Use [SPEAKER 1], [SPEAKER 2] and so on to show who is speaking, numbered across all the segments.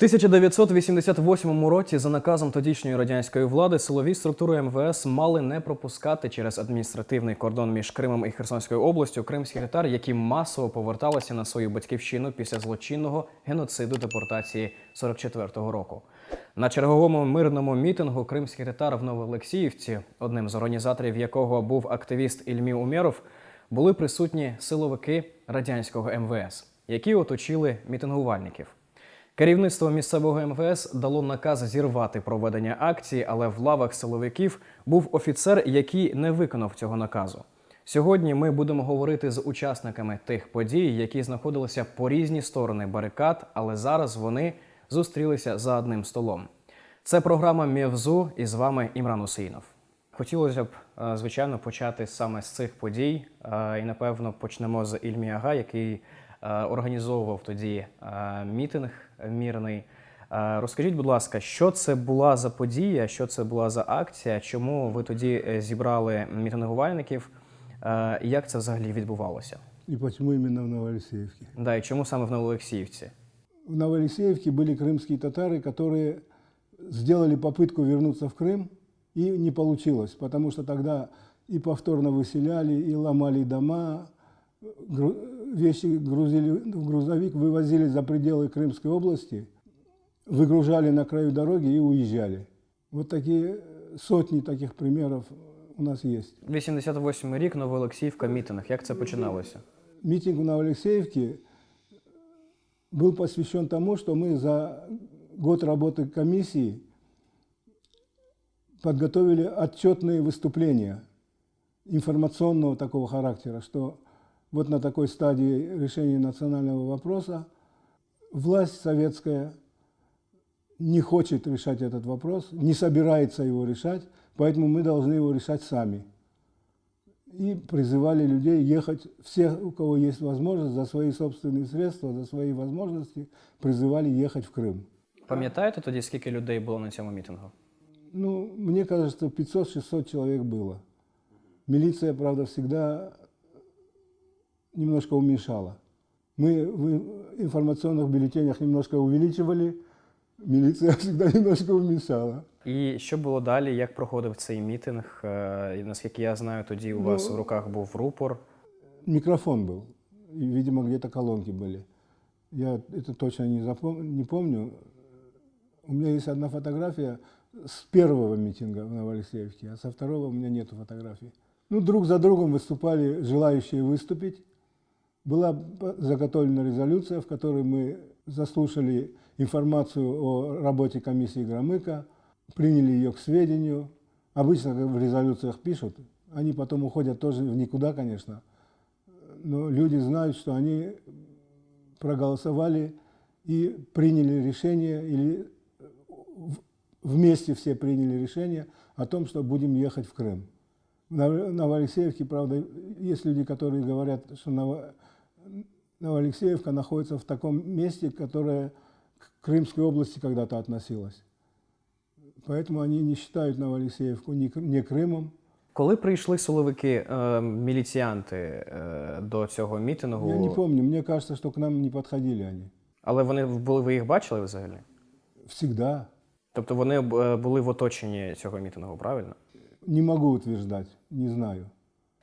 [SPEAKER 1] 1988 році за наказом тодішньої радянської влади силові структури МВС мали не пропускати через адміністративний кордон між Кримом і Херсонською областю кримських татар, які масово поверталися на свою батьківщину після злочинного геноциду депортації 44-го року. На черговому мирному мітингу кримських татар в Новоолексіївці, одним з організаторів якого був активіст Ільмі Умєров, були присутні силовики радянського МВС, які оточили мітингувальників. Керівництво місцевого МВС дало наказ зірвати проведення акції, але в лавах силовиків був офіцер, який не виконав цього наказу. Сьогодні ми будемо говорити з учасниками тих подій, які знаходилися по різні сторони барикад, але зараз вони зустрілися за одним столом. Це програма Мєвзу і з вами Імран Усейнов. Хотілося б, е, звичайно, почати саме з цих подій. е, І напевно почнемо з Ільмі Ага, який організовував тоді е, мітинг мірний. Е, Розкажіть, будь ласка, що це була за подія, що це була за акція? Чому ви тоді е, зібрали мітингувальників? Е, і Як це взагалі відбувалося?
[SPEAKER 2] И почему именно в Новоалексеевке?
[SPEAKER 1] Да, і чому саме в Новоолексіївці?
[SPEAKER 2] В Новоалексеевке были крымские татары, которые сделали попытку вернуться в Крым, и не получилось, потому что тогда и повторно выселяли, и ломали дома, гру- вещи грузили в грузовик, вывозили за пределы Крымской области, выгружали на краю дороги и уезжали. Вот такие э, сотни таких примеров у нас есть.
[SPEAKER 1] 88 рік, Новоолексіївка, мітинг. Як це починалося?
[SPEAKER 2] Митинг в Новоалексеевке был посвящен тому, что мы за год работы комиссии подготовили отчетные выступления информационного такого характера, что вот на такой стадии решения национального вопроса власть советская не хочет решать этот вопрос, не собирается его решать, поэтому мы должны его решать сами и призывали людей ехать, всех, у кого есть возможность, за свои собственные средства, за свои возможности, призывали ехать в Крым.
[SPEAKER 1] Пам'ятаєте тоді, скільки людей було на цьому мітингу?
[SPEAKER 2] Ну, мне кажется, 500-600 человек было. Милиция, правда, всегда немножко уменьшала. Мы в информационных бюллетенях немножко увеличивали, милиция всегда немножко уменьшала.
[SPEAKER 1] І що було далі? Як проходив цей мітинг? Е, І наскільки я знаю, тоді у вас
[SPEAKER 2] Ну,
[SPEAKER 1] в руках був рупор.
[SPEAKER 2] Микрофон был. И, видимо, где-то колонки были. Я это точно не, запом- не помню. У меня есть одна фотография с первого митинга в Новоалексеевке, а со второго у меня нет фотографий. Ну, друг за другом выступали желающие выступить. Была заготовлена резолюция, в которой мы заслушали информацию о работе комиссии Громыка, приняли ее к сведению. Обычно в резолюциях пишут, они потом уходят тоже в никуда, конечно. Но люди знают, что они проголосовали и приняли решение, или вместе все приняли решение о том, что будем ехать в Крым. Нов- Новоалексеевке, правда, есть люди, которые говорят, что Новоалексеевка находится в таком месте, которое к Крымской области когда-то относилось. Поэтому они не считают Новоалексеевку ни, Кр- ни Крымом.
[SPEAKER 1] Коли прийшли силовики, е, міліціянти е, до цього мітингу,
[SPEAKER 2] Я не помню, мне кажется, что к нам не подходили они.
[SPEAKER 1] але вони були, ви їх бачили взагалі?
[SPEAKER 2] Всегда.
[SPEAKER 1] Тобто вони е, були в оточенні цього мітингу, правильно?
[SPEAKER 2] Не могу утверждать, не знаю.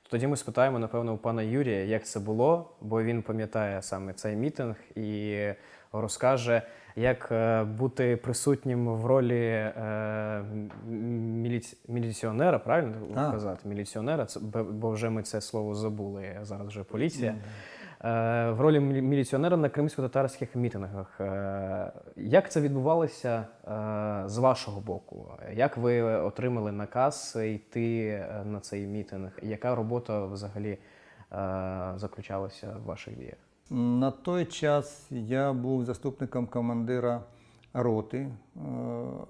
[SPEAKER 1] Тоді ми спитаємо, напевно, у пана Юрія, як це було, бо він пам'ятає саме цей мітинг і розкаже, як е, бути присутнім в ролі е, міліці... міліціонера, правильно
[SPEAKER 3] а.
[SPEAKER 1] казати? Міліціонера, це, бо- бо вже ми це слово забули, зараз вже поліція. Е, В ролі міліціонера на кримсько-татарських мітингах. Е, Як це відбувалося е, з вашого боку? Як ви отримали наказ йти на цей мітинг? Яка робота взагалі заключалася в ваших діях?
[SPEAKER 3] На той час я був заступником командира роти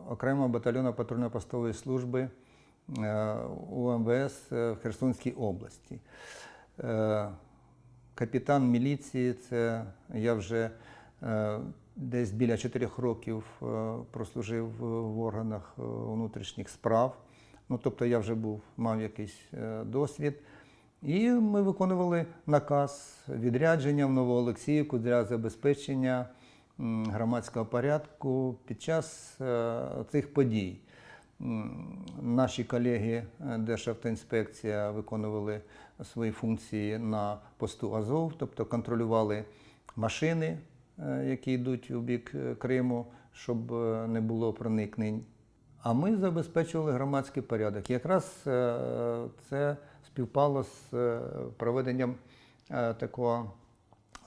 [SPEAKER 3] окремого батальйону патрульно-постової служби УМВС в Херсонській області. Капітан міліції, це я вже е, десь біля чотирьох років е, прослужив в органах е, внутрішніх справ. Ну, тобто я вже був, мав якийсь досвід. І ми виконували наказ відрядження в Новоолексіївку для забезпечення громадського порядку під час цих подій. Наші колеги Державтоінспекція виконували свої функції на посту Азов, тобто контролювали машини, е, які йдуть у бік е, Криму, щоб е, не було проникнень. А ми забезпечували громадський порядок. Якраз це співпало з проведенням такого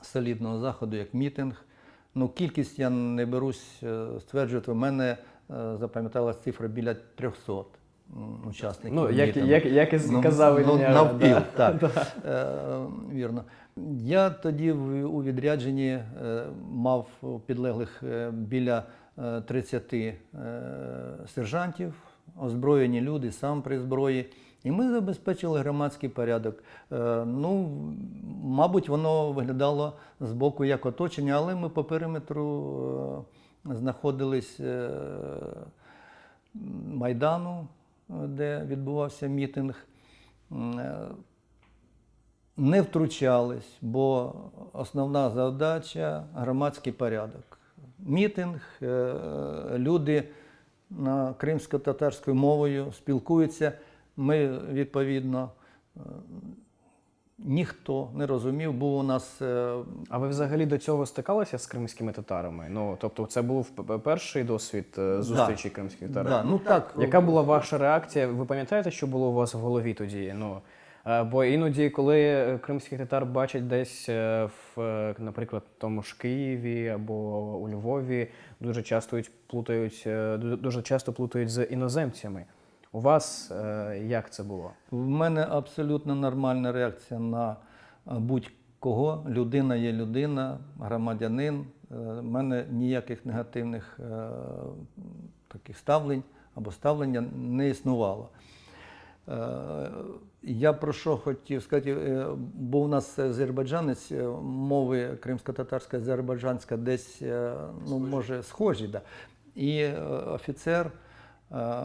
[SPEAKER 3] солідного заходу, як мітинг. Ну, кількість я не берусь стверджувати. У мене запам'яталась цифра біля 300 м, учасників.
[SPEAKER 1] Ну, як,
[SPEAKER 3] мітингу.
[SPEAKER 1] як, як і
[SPEAKER 3] Ну,
[SPEAKER 1] казав
[SPEAKER 3] ну,
[SPEAKER 1] Ілля,
[SPEAKER 3] навпіл,
[SPEAKER 1] да.
[SPEAKER 3] так. Е, вірно. Я тоді в- у відрядженні е, мав підлеглих е, біля е, 30 е, сержантів, озброєні люди, сам при зброї. І ми забезпечили громадський порядок. Е, Ну, мабуть, воно виглядало з боку як оточення, але ми по периметру е, знаходились е, Майдану, де відбувався мітинг. Е, Не втручались, бо основна задача громадський порядок. Мітинг, е, люди на кримсько-татарською мовою спілкуються. Ми відповідно е, ніхто не розумів, був у нас е,
[SPEAKER 1] А ви взагалі до цього стикалися з кримськими татарами? Ну, тобто, це був перший досвід е, зустрічі кримських татар?
[SPEAKER 3] да, ну так,
[SPEAKER 1] Яка була ваша реакція? Ви пам'ятаєте, що було у вас в голові тоді? Ну, е, бо іноді, коли кримських татар бачать десь, в, наприклад, тому ж Києві або у Львові, дуже часто ють- плутають, дуже часто плутають з іноземцями. У вас е, як це було?
[SPEAKER 3] В мене абсолютно нормальна реакція на е, будь-кого. Людина є людина, громадянин. Е, В мене ніяких негативних е, таких ставлень або ставлення не існувало. Е, Я про що хотів сказати, е, бо у нас азербайджанець, е, мови кримсько-татарська, азербайджанська десь, е, ну, може, схожі. Да. І е, офіцер, е,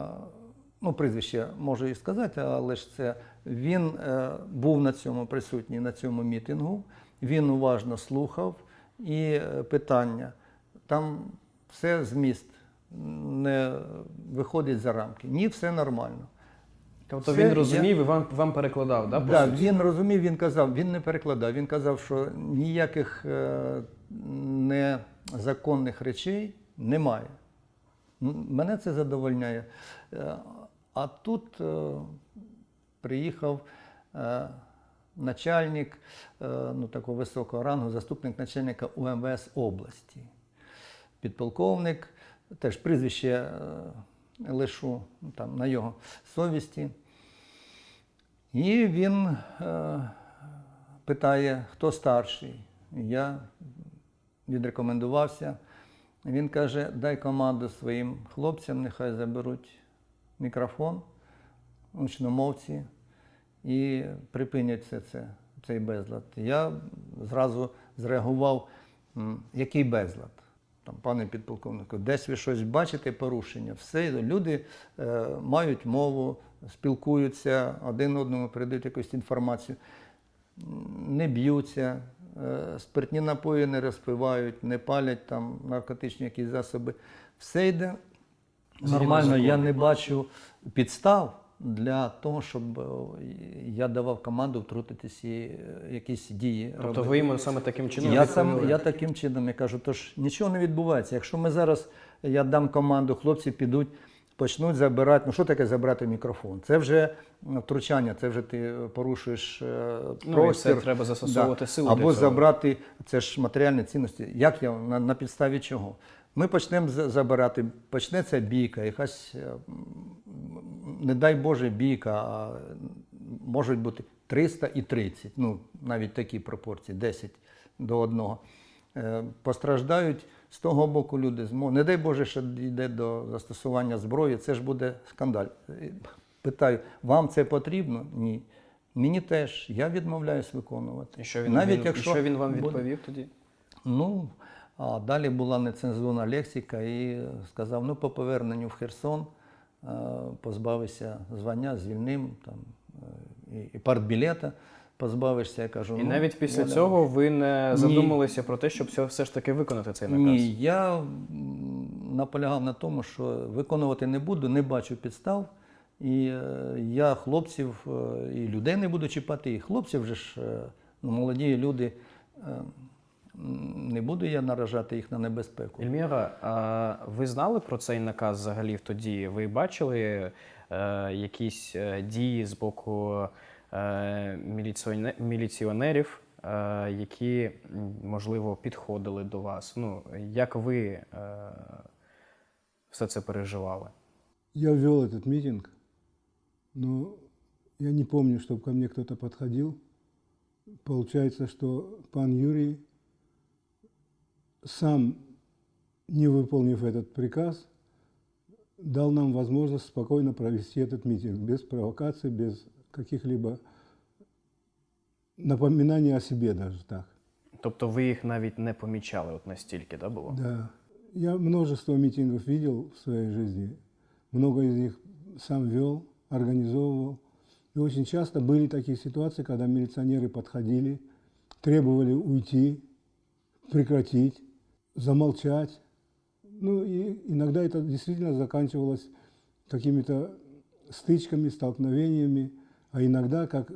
[SPEAKER 3] ну, прізвище можу і сказати, але ж це він е, був на цьому присутній на цьому мітингу, він уважно слухав і е, питання. Там все зміст не виходить за рамки. Ні, все нормально.
[SPEAKER 1] Тобто
[SPEAKER 3] Це
[SPEAKER 1] він
[SPEAKER 3] я-
[SPEAKER 1] розумів і вам, вам перекладав, да, по
[SPEAKER 3] Да, він розумів, він казав, він не перекладав. Він казав, що ніяких е, незаконних речей немає. Мене це задовольняє. А тут е, приїхав е, начальник е, ну, такого високого рангу, заступник начальника УМВС області. Підполковник, теж прізвище е, лишу ну, там, на його совісті. І він е, питає, хто старший. Я відрекомендувався. Він каже, дай команду своїм хлопцям, нехай заберуть мікрофон, учномовці, і припинять все це, цей безлад. Я зразу зреагував, який безлад? Там, пане підполковнику, десь ви щось бачите, порушення. Все, люди е, мають мову, спілкуються, один одному передають якусь інформацію, не б'ються, е, спиртні напої не розпивають, не палять там наркотичні якісь засоби. Все йде нормально. Я не бачу підстав для того, щоб е, я давав команду втрутитись і е, якісь дії.
[SPEAKER 1] Тобто
[SPEAKER 3] робити.
[SPEAKER 1] ви йому саме таким чином
[SPEAKER 3] Я, сам, я таким чином я кажу, тож нічого не відбувається. Якщо ми зараз, я дам команду, хлопці підуть, почнуть забирати. Ну що таке забрати мікрофон? Це вже втручання, це вже ти порушуєш е,
[SPEAKER 1] Ну, і це треба застосовувати силу
[SPEAKER 3] Або
[SPEAKER 1] для цього.
[SPEAKER 3] забрати, це ж матеріальні цінності. Як я, на, на підставі чого? Ми почнемо забирати, почнеться бійка, якась, е, не дай Боже, бійка, а можуть бути 300 і 30, ну навіть такі пропорції, 10 до 1. Е, Постраждають з того боку люди. Не дай Боже, що йде до застосування зброї, це ж буде скандаль. Е, Питаю, вам це потрібно? Ні. Мені теж, я відмовляюсь виконувати.
[SPEAKER 1] І що він,
[SPEAKER 3] Навіть
[SPEAKER 1] він,
[SPEAKER 3] якщо
[SPEAKER 1] і що він вам
[SPEAKER 3] буде-
[SPEAKER 1] відповів тоді?
[SPEAKER 3] Ну, а далі була нецензурна лексика і сказав: ну, по поверненню в Херсон е, позбавися звання, звільним там, е, і, і партбілета. позбавишся, я кажу.
[SPEAKER 2] Ну,
[SPEAKER 1] І навіть після
[SPEAKER 3] я не
[SPEAKER 1] цього ви не
[SPEAKER 3] Ні.
[SPEAKER 1] задумалися про те, щоб все, ж таки виконати цей наказ.
[SPEAKER 3] Ні, я наполягав на тому, що виконувати не буду, не бачу підстав. І е, я хлопців е, і людей не буду чіпати, і хлопців вже ж е, ну, молоді люди. Не буду я наражати їх на небезпеку.
[SPEAKER 1] Ельміра, а ви знали про цей наказ взагалі тоді? Ви бачили е, якісь е, дії з боку е, міліціоне- міліціонерів, е, які, можливо, підходили до вас? Ну, як ви е, все це переживали?
[SPEAKER 2] Я вел этот митинг, но я не помню, чтобы ко мне кто-то подходил. Получается, что пан Юрий, сам не выполнив этот приказ, дал нам возможность спокойно провести этот митинг, без провокаций, без каких-либо напоминаний о себе даже так.
[SPEAKER 1] Тобто ви їх навіть не помічали от настільки, да, було?
[SPEAKER 2] Да. Я множество митингов видел в своей жизни. Много из них сам вел, организовывал. И очень часто были такие ситуации, когда милиционеры подходили, требовали уйти, прекратить, Замолчать. Ну и иногда это действительно заканчивалось какими-то стычками, столкновениями, а иногда, как э,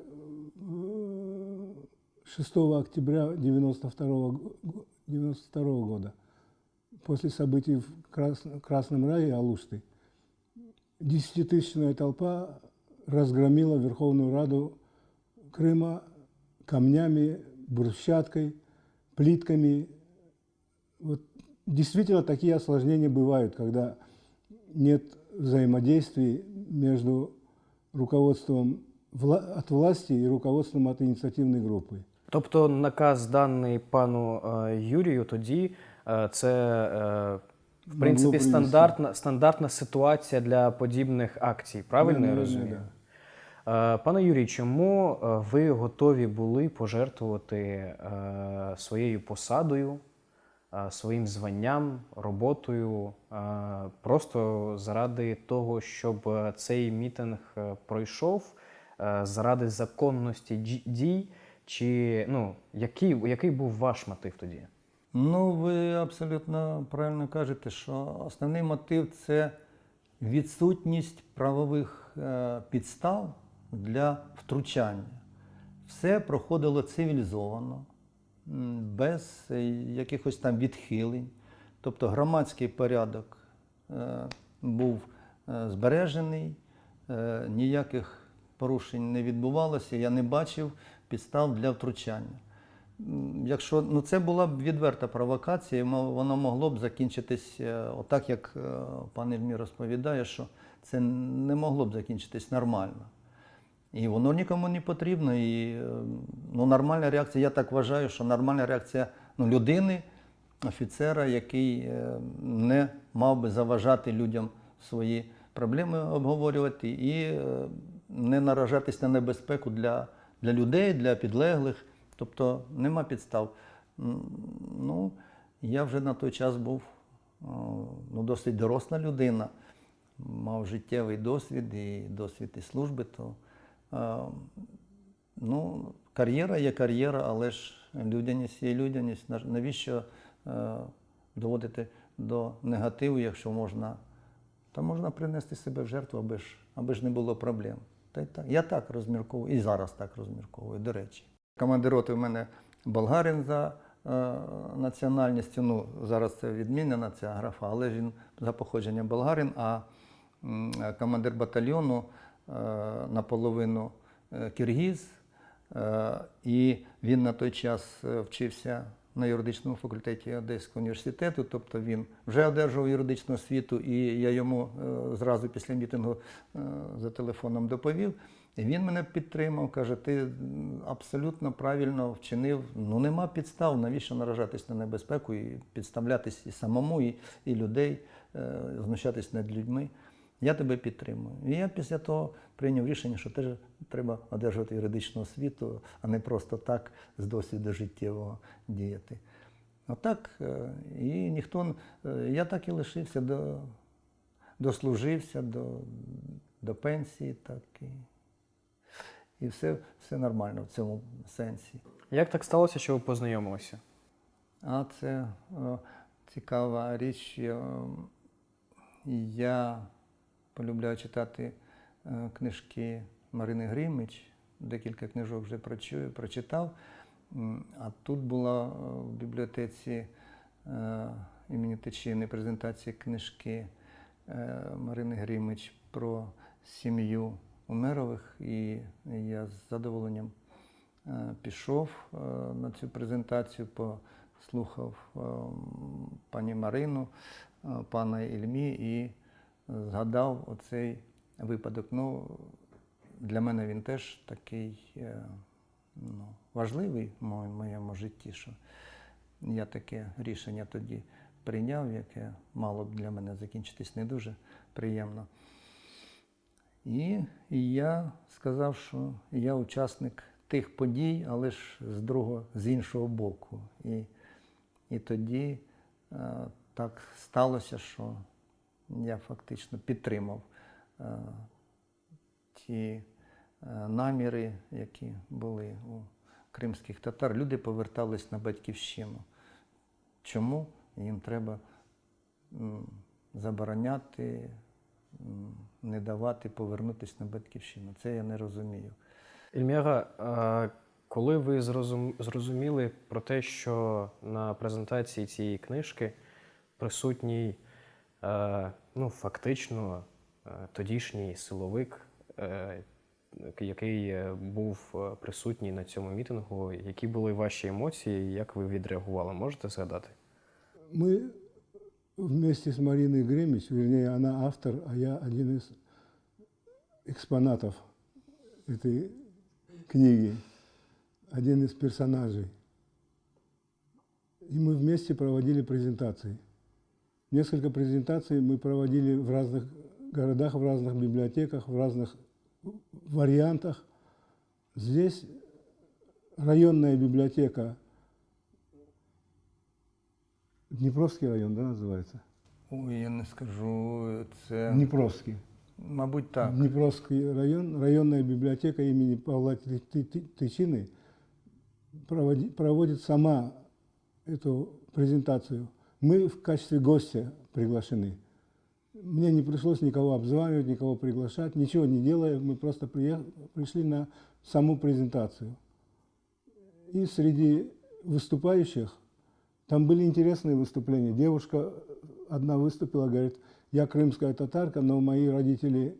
[SPEAKER 2] 6 октября 1992 года, после событий в Крас- Красном рае Алушты, десятитысячная толпа разгромила Верховную Раду Крыма камнями, брусчаткой, плитками. Вот действительно такие осложнения бывают, когда нет взаимодействий между руководством вла- от власти и руководством от инициативной группы.
[SPEAKER 1] Тобто наказ даний пану е, Юрію тоді е, це е, в принципі стандартна, стандартна ситуація для подібних акцій. Правильно я розумію? Пане Юрій, чому ви готові були пожертвувати своєю посадою, своїм званням, роботою, е, просто заради того, щоб е, цей мітинг е, пройшов, е, заради законності дій-? Чи ну, який, який був ваш мотив тоді?
[SPEAKER 3] Ну, ви абсолютно правильно кажете, що основний мотив це відсутність правових е, підстав для втручання. Все проходило цивілізовано, без е, якихось там відхилень. Тобто громадський порядок е, був е, збережений, ніяких порушень не відбувалося, я не бачив підстав для втручання. Якщо ну це була б відверта провокація, воно могло б закінчитись отак, як пан Ельмір розповідає, що це не могло б закінчитись нормально. І воно нікому не потрібно. І е, ну, нормальна реакція, я так вважаю, що нормальна реакція ну, людини, офіцера, який е, не мав би заважати людям свої проблеми обговорювати і е, не наражатись на небезпеку для, для людей, для підлеглих. Тобто нема підстав. Ну, я вже на той час був ну, досить доросла людина, мав життєвий досвід і досвід і служби, то ну, кар'єра є кар'єра, але ж людяність є людяність. Навіщо е, доводити до негативу, якщо можна, та можна принести себе в жертву, аби ж, аби ж не було проблем. Та й так. Я так розмірковую, і зараз так розмірковую, до речі. Командир роти в мене болгарин за е, національністю. Ну, зараз це відмінена ця графа, але він за походженням болгарин, а м, командир батальйону наполовину е, киргіз. Е, І він на той час е, вчився на юридичному факультеті Одеського університету, тобто він вже одержував юридичну освіту, і я йому е, зразу після мітингу е, за телефоном доповів. І він мене підтримав, каже: ти абсолютно правильно вчинив. Ну нема підстав, навіщо наражатись на небезпеку і підставлятись і самому, і, і людей, е, знущатись над людьми. Я тебе підтримую. І я після того прийняв рішення, що теж треба одержувати юридичну освіту, а не просто так з досвіду життєвого діяти. Отак. е, І ніхто, е, я так і лишився до, дослужився до, до пенсії, так і, і все, все нормально в цьому сенсі.
[SPEAKER 1] Як так сталося, що ви познайомилися?
[SPEAKER 3] А це е, цікава річ. Я полюбляю читати е, книжки Марини Гримич. Декілька книжок вже прочитав. А тут була е, в бібліотеці е, імені Тичини презентація книжки Марини Гримич про сім'ю Умерових, і я з задоволенням пішов на цю презентацію, послухав пані Марину, пана Ільмі і згадав оцей випадок. Ну, для мене він теж такий е, ну, важливий в моєму житті, що я таке рішення тоді прийняв, яке мало б для мене закінчитись не дуже приємно. І, я сказав, що я учасник тих подій, але ж з другого, з іншого боку. І, і тоді е, так сталося, що я фактично підтримав е, ті е, наміри, які були у кримських татар. Люди повертались на батьківщину. Чому їм треба забороняти, не давати повернутися на батьківщину? Це я не розумію.
[SPEAKER 1] Ільміра, коли ви зрозуміли про те, що на презентації цієї книжки присутній ну, фактично е, тодішній силовик, е, який е, був е, присутній на цьому мітингу, які були ваші емоції, як ви відреагували? Можете згадати?
[SPEAKER 2] Мы вместе с Мариной Гремич, вернее, она автор, а я один из экспонатов этой книги, один из персонажей. И мы вместе проводили презентации. Несколько презентаций мы проводили в разных городах, в разных библиотеках, в разных вариантах. Здесь районная библиотека Днепровский район, да, называется?
[SPEAKER 3] Ой, я не скажу, це,
[SPEAKER 2] Днепровский.
[SPEAKER 3] мабуть, так.
[SPEAKER 2] Днепровский район, районная библиотека имени Павла проводи- проводит сама эту презентацию. Мы в качестве гостя приглашены. Мне не пришлось никого обзванивать, никого приглашать, ничего не делая. Мы просто приех- пришли на саму презентацию. И среди выступающих там были интересные выступления. Девушка одна выступила, говорит, я крымская татарка, но мои родители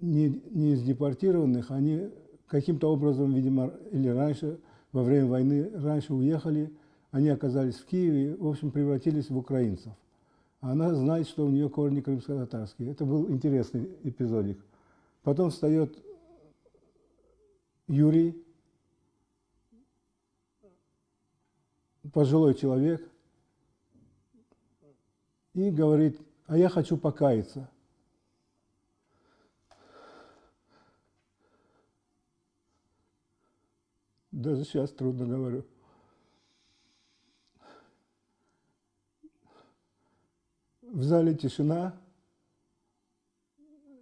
[SPEAKER 2] не, не из депортированных, они каким-то образом, видимо, или раньше, во время войны, раньше уехали, они оказались в Киеве, в общем, превратились в украинцев. Она знает, что у нее корни крымско-татарские. Это был интересный эпизодик. Потом встает Юрий, пожилой человек, и говорит, а я хочу покаяться. Даже сейчас трудно говорю. В зале тишина.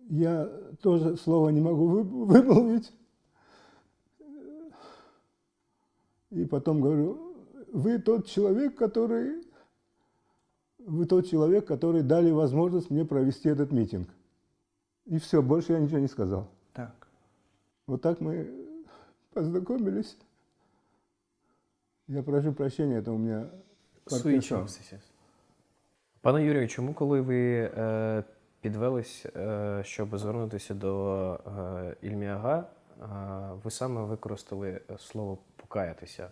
[SPEAKER 2] Я тоже слова не могу вы- вымолвить. И потом говорю, вы тот человек, который вы тот человек, который дали возможность мне провести этот митинг. И все, больше я ничего не сказал.
[SPEAKER 3] так.
[SPEAKER 2] Вот так мы познакомились. Я прошу прощения, это у меня подписано.
[SPEAKER 1] Пане Юрію, чому коли ви е, підвелись, е, щоб звернутися до е, Ільміага, е, ви саме використали слово покаятися?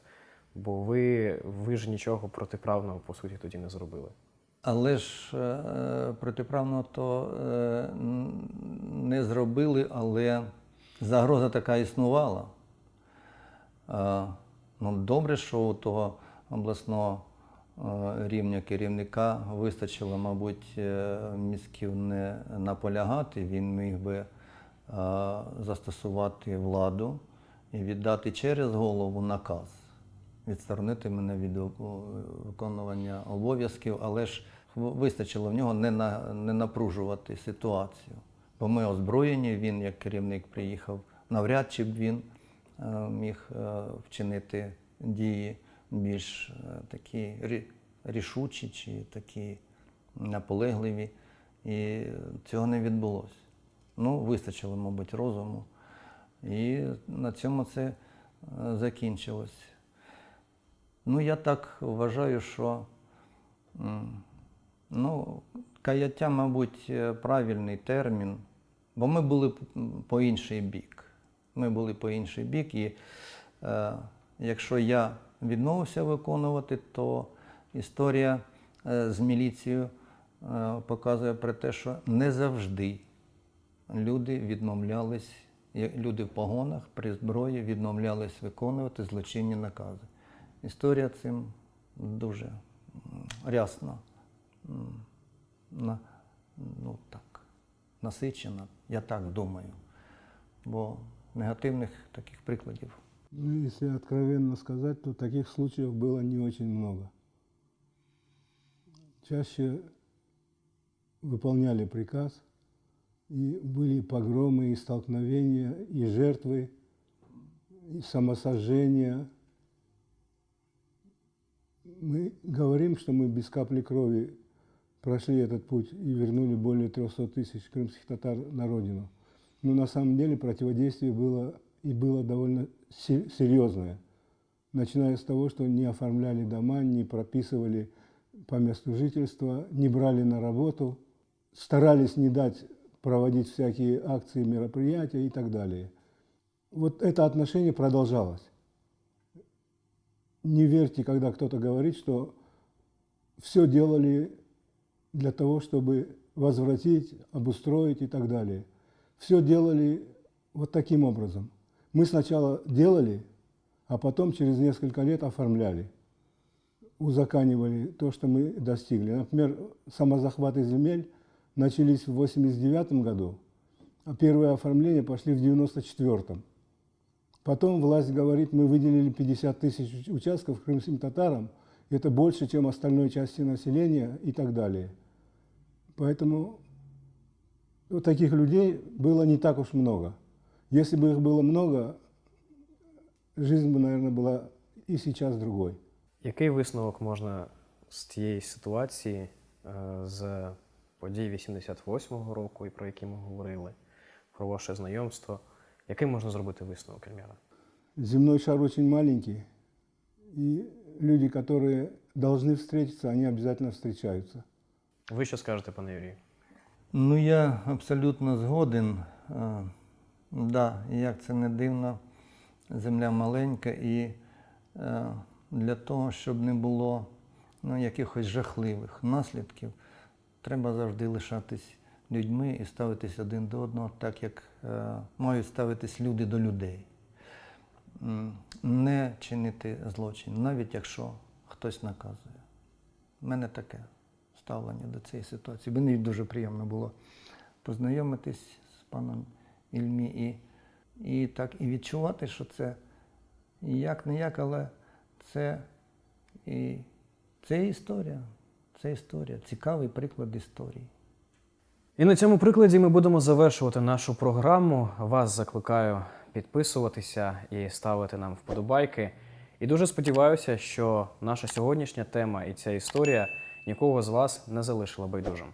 [SPEAKER 1] Бо ви, ви ж нічого протиправного по суті тоді не зробили.
[SPEAKER 3] Але ж е, протиправно то е, не зробили, але загроза така існувала. Е, ну, добре, що у того обласного е, рівня керівника вистачило, мабуть, е, мізків не наполягати. Він міг би е, застосувати владу і віддати через голову наказ відсторонити мене від виконування обов'язків, але ж вистачило в нього не, на, не напружувати ситуацію. Бо ми озброєні, він як керівник приїхав навряд чи б він е, міг е, вчинити дії більш е, такі рішучі чи такі наполегливі. І цього не відбулося. Ну, вистачило, мабуть, розуму. І на цьому це е, закінчилось. Ну, я так вважаю, що ну, каяття, мабуть, е, правильний термін, бо ми були по інший бік. Ми були по інший бік, і е, якщо я відмовився виконувати, то історія е, з міліцією е, показує про те, що не завжди люди відмовлялись, люди в погонах при зброї відмовлялись виконувати злочинні накази. Історія цим дуже рясно ну, так, насичена, я так думаю. Бо негативних таких прикладів
[SPEAKER 2] Ну, если откровенно сказать, то таких случаев было не очень много. Чаще выполняли приказ, и были погромы, и столкновения, и жертвы, и самосожжения. Мы говорим, что мы без капли крови прошли этот путь и вернули более 300 тысяч крымских татар на родину. Но на самом деле противодействие было и было довольно серьезное. Начиная с того, что не оформляли дома, не прописывали по месту жительства, не брали на работу, старались не дать проводить всякие акции, мероприятия и так далее. Вот это отношение продолжалось. Не верьте, когда кто-то говорит, что все делали для того, чтобы возвратить, обустроить и так далее. Все делали вот таким образом. Мы сначала делали, а потом через несколько лет оформляли, узаканивали то, что мы достигли. Например, самозахваты земель начались в 89 году, а первые оформления пошли в 94 Потом власть говорит, мы выделили 50 тысяч участков крымским татарам, это больше, чем остальной части населения и так далее. Поэтому вот таких людей было не так уж много. Если бы их было много, жизнь бы, наверное, была и сейчас другой.
[SPEAKER 1] Який висновок можна з тієї ситуації, е, з подій 88-го року, і про які ми говорили, про ваше знайомство? Який можна зробити висновок, Ельміра?
[SPEAKER 2] Земной шар очень маленький, и люди, которые должны встретиться, они обязательно встречаются.
[SPEAKER 1] Ви що скажете, пане Юрію?
[SPEAKER 3] Ну, я абсолютно згоден. Да, як це не дивно, земля маленька, і е, для того, щоб не було ну, якихось жахливих наслідків, треба завжди лишатись людьми і ставитись один до одного, так як е, мають ставитись люди до людей. Не чинити злочин, навіть якщо хтось наказує. У мене таке ставлення до цієї ситуації. Мені дуже приємно було познайомитись з паном Ільмі і, і так і відчувати, що це як не як, але це і це історія. Це історія, цікавий приклад історії.
[SPEAKER 1] І на цьому прикладі ми будемо завершувати нашу програму. Вас закликаю підписуватися і ставити нам вподобайки. І дуже сподіваюся, що наша сьогоднішня тема і ця історія нікого з вас не залишила байдужим.